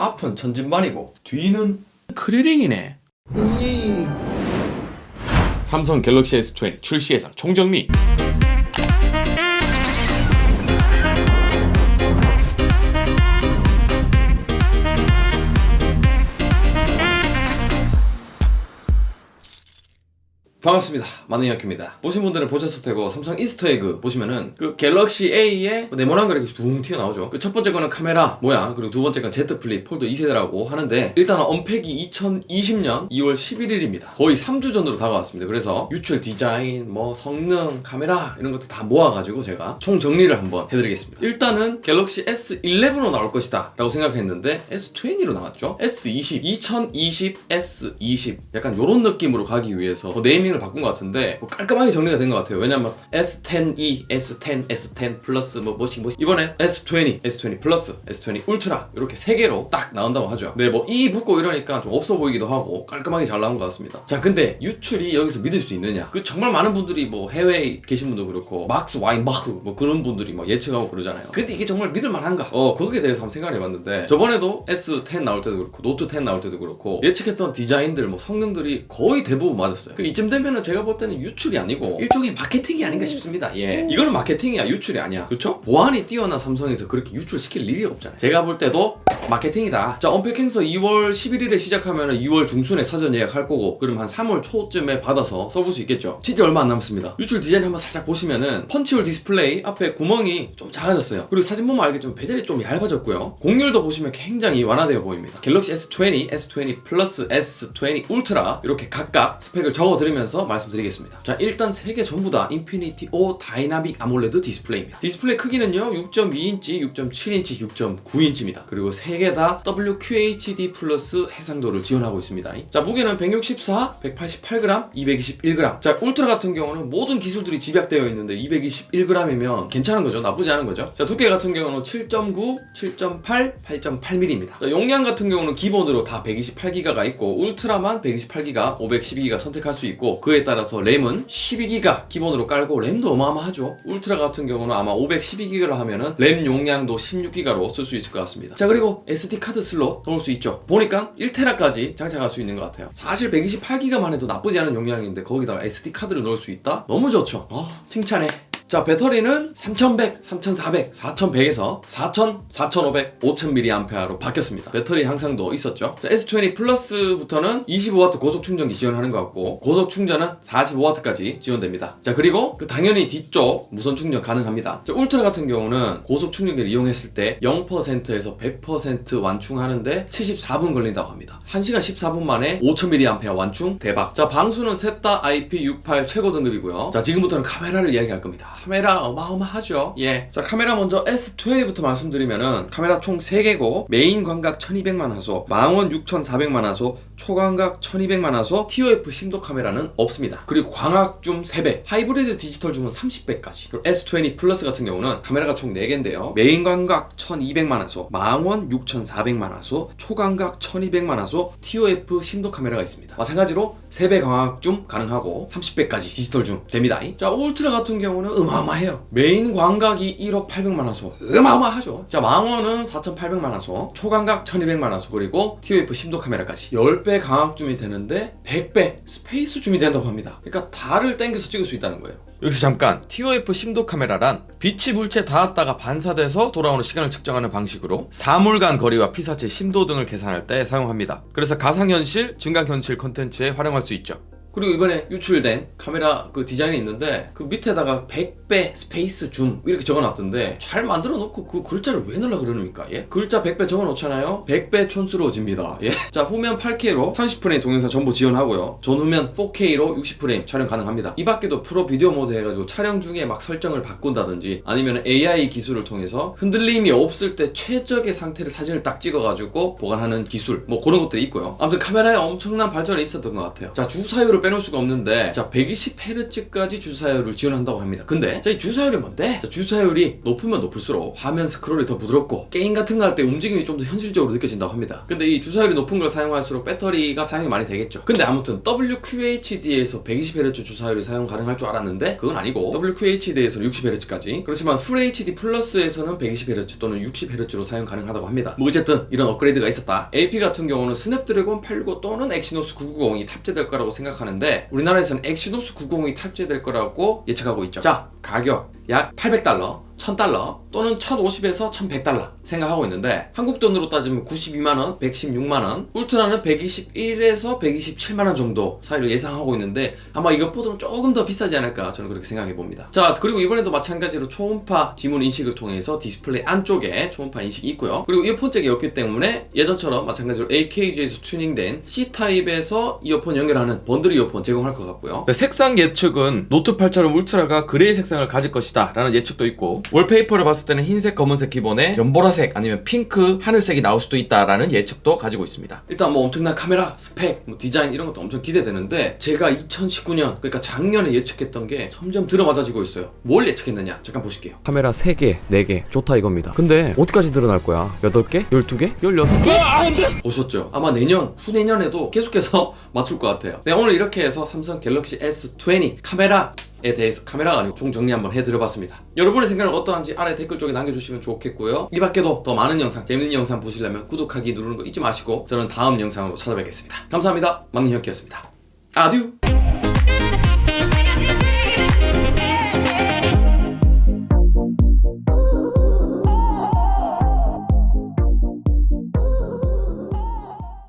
앞은 천진반이고 뒤는 크리링이네. 삼성 갤럭시 S20 출시 예상 총정리. 반갑습니다. 만능이학입니다. 보신 분들은 보셨을 테고 삼성 이스터에그 보시면은 그 갤럭시 A에 네모난 거 이렇게 둥 튀어나오죠. 그 첫 번째 거는 카메라 모양 그리고 두 번째 건 Z 플립 폴더 2세대라고 하는데 일단은 언팩이 2020년 2월 11일입니다. 거의 3주 전으로 다가왔습니다. 그래서 유출 디자인, 뭐 성능, 카메라 이런 것들 다 모아가지고 제가 총 정리를 한번 해드리겠습니다. 일단은 갤럭시 S11으로 나올 것이다 라고 생각했는데 S20로 나왔죠. S20, 2020 S20 약간 요런 느낌으로 가기 위해서 뭐 네이밍을 바꾼 것 같은데 뭐 깔끔하게 정리가 된 것 같아요. 왜냐면 S10e, S10, S10 플러스 뭐 뭐시 뭐시 이번에 S20, S20 플러스, S20 울트라 이렇게 세 개로 딱 나온다고 하죠. 네, 뭐이 붙고 이러니까 좀 없어 보이기도 하고 깔끔하게 잘 나온 것 같습니다. 자, 근데 유출이 여기서 믿을 수 있느냐? 그 정말 많은 분들이 뭐 해외에 계신 분도 그렇고 막스 와인바흐 뭐 그런 분들이 막 예측하고 그러잖아요. 근데 이게 정말 믿을 만한가? 어, 거기에 대해서 한번 생각을 해봤는데 저번에도 S10 나올 때도 그렇고 노트 10 나올 때도 그렇고 예측했던 디자인들 뭐 성능들이 거의 대부분 맞았어요. 그 이쯤 되면 은 제가 볼 때는 유출이 아니고 일종의 마케팅이 아닌가 싶습니다. 예, 이거는 마케팅이야 유출이 아니야. 그렇죠? 보안이 뛰어난 삼성에서 그렇게 유출시킬 일이 없잖아요. 제가 볼 때도 마케팅이다. 자, 언팩 행사 2월 11일에 시작하면 2월 중순에 사전 예약할 거고, 그럼 한 3월 초쯤에 받아서 써볼 수 있겠죠. 진짜 얼마 안 남았습니다. 유출 디자인 한번 살짝 보시면은 펀치홀 디스플레이 앞에 구멍이 좀 작아졌어요. 그리고 사진 보면 알겠지만 베젤이 좀 얇아졌고요. 곡률도 보시면 굉장히 완화되어 보입니다. 갤럭시 S20, S20 플러스, S20 울트라 이렇게 각각 스펙을 적어드리면서 말씀드리겠습니다. 자, 일단 세개 전부 다 인피니티 O 다이나믹 아몰레드 디스플레이입니다. 디스플레이 크기는요, 6.2인치, 6.7인치, 6.9인치입니다. 그리고 세개다 WQHD 플러스 해상도를 지원하고 있습니다. 자, 무게는 164, 188g, 221g. 자, 울트라 같은 경우는 모든 기술들이 집약되어 있는데 221g이면 괜찮은 거죠. 나쁘지 않은 거죠. 자, 두께 같은 경우는 7.9, 7.8, 8.8mm입니다. 자, 용량 같은 경우는 기본으로 다 128기가가 있고 울트라만 128기가, 512기가 선택할 수 있고 그에 따라서 램은 12기가 기본으로 깔고 램도 어마어마하죠. 울트라 같은 경우는 아마 512기가를 하면은 램 용량도 16기가로 쓸 수 있을 것 같습니다. 자, 그리고 SD 카드 슬롯 넣을 수 있죠. 보니까 1테라까지 장착할 수 있는 것 같아요. 사실 128기가만 해도 나쁘지 않은 용량인데 거기다가 SD 카드를 넣을 수 있다? 너무 좋죠. 아, 칭찬해. 자, 배터리는 3100, 3400, 4100에서 4000, 4500, 5000mAh로 바뀌었습니다. 배터리 향상도 있었죠. 자, S20 플러스부터는 25W 고속 충전기 지원하는 것 같고, 고속 충전은 45W까지 지원됩니다. 자, 그리고 그 당연히 뒤쪽 무선 충전 가능합니다. 자, 울트라 같은 경우는 고속 충전기를 이용했을 때 0%에서 100% 완충하는데 74분 걸린다고 합니다. 1시간 14분 만에 5000mAh 완충 대박. 자, 방수는 셋 다 IP68 최고 등급이고요. 자, 지금부터는 카메라를 이야기할 겁니다. 카메라 어마어마하죠. 예. 자, 카메라 먼저 S20부터 말씀드리면은 카메라 총 3개고 메인 광각 1200만 화소, 망원 6400만 화소, 초광각 1200만 화소, TOF 심도 카메라는 없습니다. 그리고 광학 줌 3배, 하이브리드 디지털 줌은 30배까지. 그리고 S20 플러스 같은 경우는 카메라가 총 4개인데요. 메인 광각 1200만 화소, 망원 6400만 화소, 초광각 1200만 화소, TOF 심도 카메라가 있습니다. 마찬가지로 3배 광학 줌 가능하고 30배까지 디지털 줌 됩니다. 자, 울트라 같은 경우는 어마어마해요. 메인 광각이 1억 800만 화소. 어마어마하죠. 자, 망원은 4800만 화소, 초광각 1200만 화소, 그리고 TOF 심도 카메라까지 10배 광학 줌이 되는데 100배 스페이스 줌이 된다고 합니다. 그러니까 달을 땡겨서 찍을 수 있다는 거예요. 여기서 잠깐 TOF 심도 카메라란 빛이 물체에 닿았다가 반사돼서 돌아오는 시간을 측정하는 방식으로 사물 간 거리와 피사체 심도 등을 계산할 때 사용합니다. 그래서 가상현실, 증강현실 컨텐츠에 활용할 수 있죠. 그리고 이번에 유출된 카메라 그 디자인이 있는데 그 밑에다가 100배 스페이스 줌 이렇게 적어놨던데 잘 만들어 놓고 그 글자를 왜 넣으려 그러십니까? 예? 글자 100배 적어 놓잖아요. 100배 촌스러워집니다. 예? 자 후면 8K로 30프레임 동영상 전부 지원하고요. 전후면 4K로 60프레임 촬영 가능합니다. 이 밖에도 프로 비디오 모드 해가지고 촬영 중에 막 설정을 바꾼다든지 아니면 AI 기술을 통해서 흔들림이 없을 때 최적의 상태를 사진을 딱 찍어가지고 보관하는 기술 뭐 그런 것들이 있고요. 아무튼 카메라에 엄청난 발전이 있었던 것 같아요. 자 주사율을 이거를 빼놓을 수가 없는데 자 120Hz까지 주사율을 지원한다고 합니다. 근데 자, 이 주사율이 뭔데? 자, 주사율이 높으면 높을수록 화면 스크롤이 더 부드럽고 게임 같은 거 할 때 움직임이 좀 더 현실적으로 느껴진다고 합니다. 근데 이 주사율이 높은 걸 사용할수록 배터리가 사용이 많이 되겠죠. 근데 아무튼 WQHD에서 120Hz 주사율이 사용 가능할 줄 알았는데 그건 아니고 WQHD에서는 60Hz까지 그렇지만 FHD 플러스에서는 120Hz 또는 60Hz로 사용 가능하다고 합니다. 뭐 어쨌든 이런 업그레이드가 있었다. AP 같은 경우는 스냅드래곤 865 또는 엑시노스 990이 탑재될 거라고 생각하는 데 우리나라에서는 엑시노스 990이 탑재될 거라고 예측하고 있죠. 자, 가격 약 800달러, 1000달러 또는 1050에서 1100달러 생각하고 있는데 한국 돈으로 따지면 92만원, 116만원, 울트라는 121에서 127만원 정도 사이를 예상하고 있는데 아마 이것보다는 조금 더 비싸지 않을까 저는 그렇게 생각해 봅니다. 자, 그리고 이번에도 마찬가지로 초음파 지문 인식을 통해서 디스플레이 안쪽에 초음파 인식이 있고요. 그리고 이어폰 잭이 없기 때문에 예전처럼 마찬가지로 AKG에서 튜닝된 C타입에서 이어폰 연결하는 번들 이어폰 제공할 것 같고요. 네, 색상 예측은 노트 8처럼 울트라가 그레이 색상을 가질 것이다 라는 예측도 있고 월페이퍼를 봤을 때는 흰색 검은색 기본에 연보라색 아니면 핑크 하늘색이 나올 수도 있다라는 예측도 가지고 있습니다 일단 뭐 엄청난 카메라, 스펙, 뭐 디자인 이런 것도 엄청 기대되는데 제가 2019년 그러니까 작년에 예측했던 게 점점 들어맞아지고 있어요. 뭘 예측했느냐? 잠깐 보실게요. 카메라 3개, 4개 좋다 이겁니다. 근데 어디까지 늘어날 거야? 8개? 12개? 16개? 보셨죠? 아마 내년, 후내년에도 계속해서 맞출 것 같아요. 네, 오늘 이렇게 해서 삼성 갤럭시 S20 카메라 에 대해서 카메라가 아니고 총 정리 한번 해드려봤습니다. 여러분의 생각은 어떠한지 아래 댓글 쪽에 남겨주시면 좋겠고요. 이 밖에도 더 많은 영상, 재밌는 영상 보시려면 구독하기 누르는 거 잊지 마시고 저는 다음 영상으로 찾아뵙겠습니다. 감사합니다. 막내혁기였습니다. 아듀!